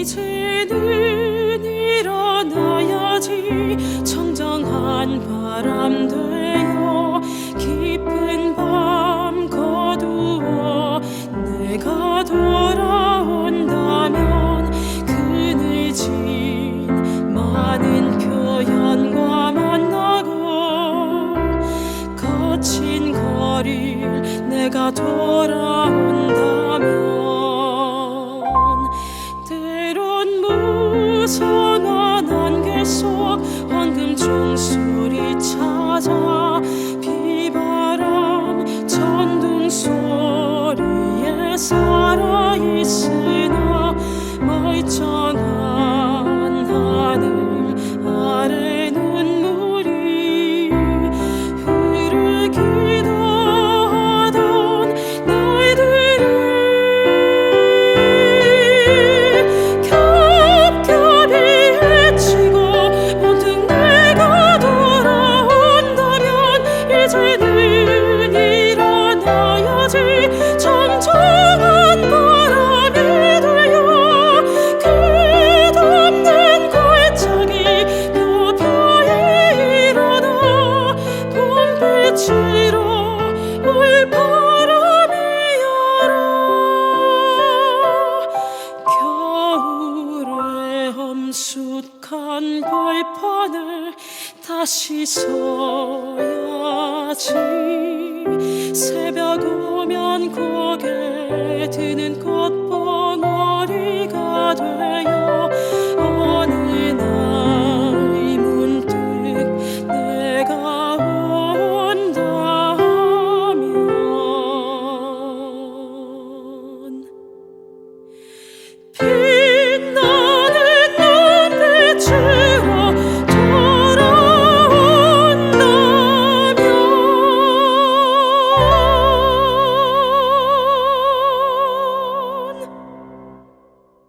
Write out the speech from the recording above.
이제는 일어나야지. 청정한 바람 되어 깊은 밤 거두어 내가 돌아온다면 그늘 진 많은 표현과 만나고 거친 거리를 내가 돌아온다 무성한 안개 속 황금 종소리 찾아 비바람 전등 소리에 살 다시 서야지. 새벽 오면 고개 드는 꽃봉오리가 되